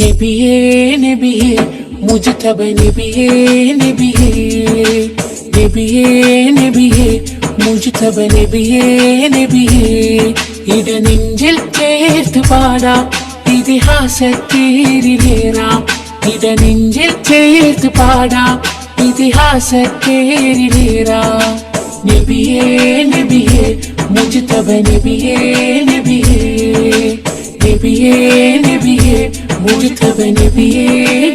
നബിയേ നബിയേ മുജ്തബ നബിയേ നബിയേ. നബിയേ നബിയേ മുജ്തബ നബിയേ നബിയേ. ഇടനെഞ്ചിൽ ചേർത്ത് പാടാം ഇതിഹാസത്തേരിലേറാം ഇടനെഞ്ചിൽ ചേർത്ത് പാടാം ഇതിഹാസത്തേരിലേറാം നബിയേ നബിയേ മുജ്തബ നബിയേ നബിയേ. നബിയേ മുജ്തബ നബിയേ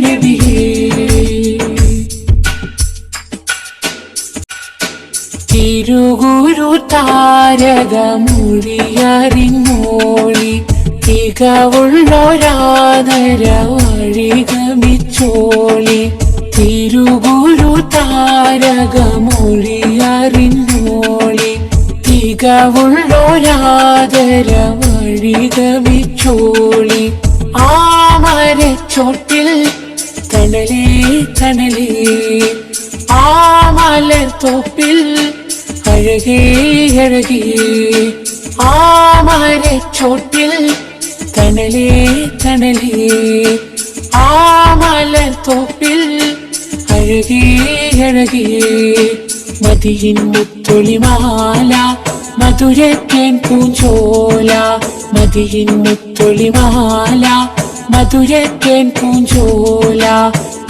നബിയേ തിരുഗുരു താരക മൊഴിയറിഞ്ഞോളി തികവുള്ളൊരാദര വഴികമിച്ചോളി തിരുഗുരു താരക മൊഴിയറിഞ്ഞോളി തികവുള്ളൊരാദര വഴികമിച്ചോളി ആമരച്ചോട്ടിൽ അഴകി ആ ആമലത്തോപ്പിൽ അഴകേ അഴകേ. ആമരച്ചോട്ടിൽ ആ മലർ തോപ്പിൽ അഴകേ അഴകേ. മതിയിൻ മുത്തൊളിമാല മധുരത്തേൻ പൂഞ്ചോല. മതിയിൻ മുത്തൊളിമാല മധുരത്തേൻ പൂഞ്ചോല.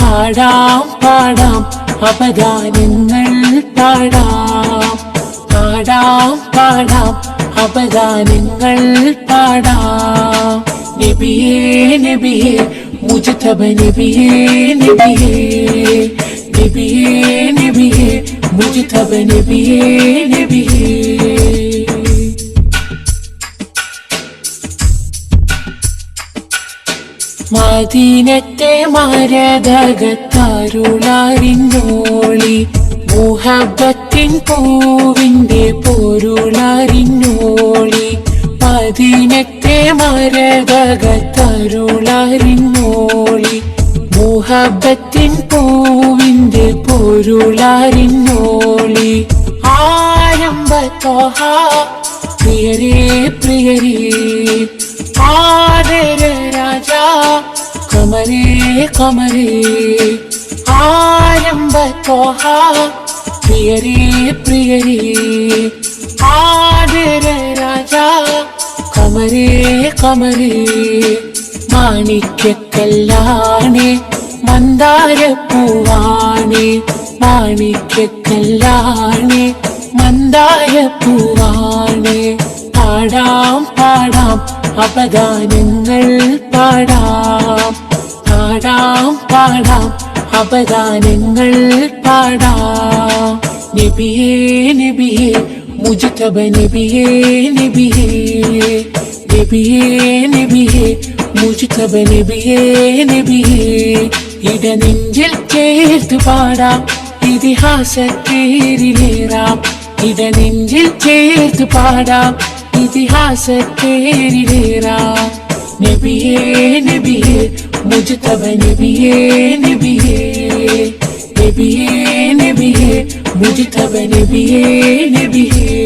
പാടാം പാടാം അപദാനങ്ങൾ പാടാം. പാടാം പാടാം അപദാനങ്ങൾ പാടാം. നബിയേ നബിയേ മുജതബ നബിയേ നബിയേ. നബിയേ നബിയേ മുജതബ നബിയേ നബിയേ. മദീനത്തെ മരതകത്താരുളറിഞ്ഞോളി മുഹബത്തിൻ പൂവിന്റെ പൊരുളറിഞ്ഞോളി മദീനത്തെ മരതകത്തരുളറിഞ്ഞോളി മുഹബത്തിൻ പൂവിന്റെ പൊരുളറിഞ്ഞോളി ആരംഭത്തോഹ പ്രിയരേ പ്രിയരേ. ஆடுற ராஜா கமரே கமரே ஆரம்ப தோஹா பிரியரே பிரியரே. ஆடுற ராஜா கமரே கமரே மாணிக்க கல்லானே மந்தார பூவானே. மாணிக்க கல்லானே மந்தார பூவானே. பாடாம் பாடாம். അപദാനങ്ങൾ പാടാം. പാടാം പാടാം. അപദാനങ്ങൾ പാടാം. നബിയേ നബിയേ മുജ്തബ നബിയേ നബിയേ. നബിയേ നബിയേ മുജ്തബ നബിയേ നബിയേ. ഇടനെഞ്ചിൽ ചേർത്ത് പാടാം. ഇതിഹാസത്തേരിലേറാം ഇടനെഞ്ചിൽ ചേർത്ത് പാടാം. ഇതിഹാസത്തേരിലേറാം നബിയേ നബിയേ മുജ്തബ നബിയേ നബിയേ നബിയേ നബിയേ മുജ്തബ നബിയേ നബിയേ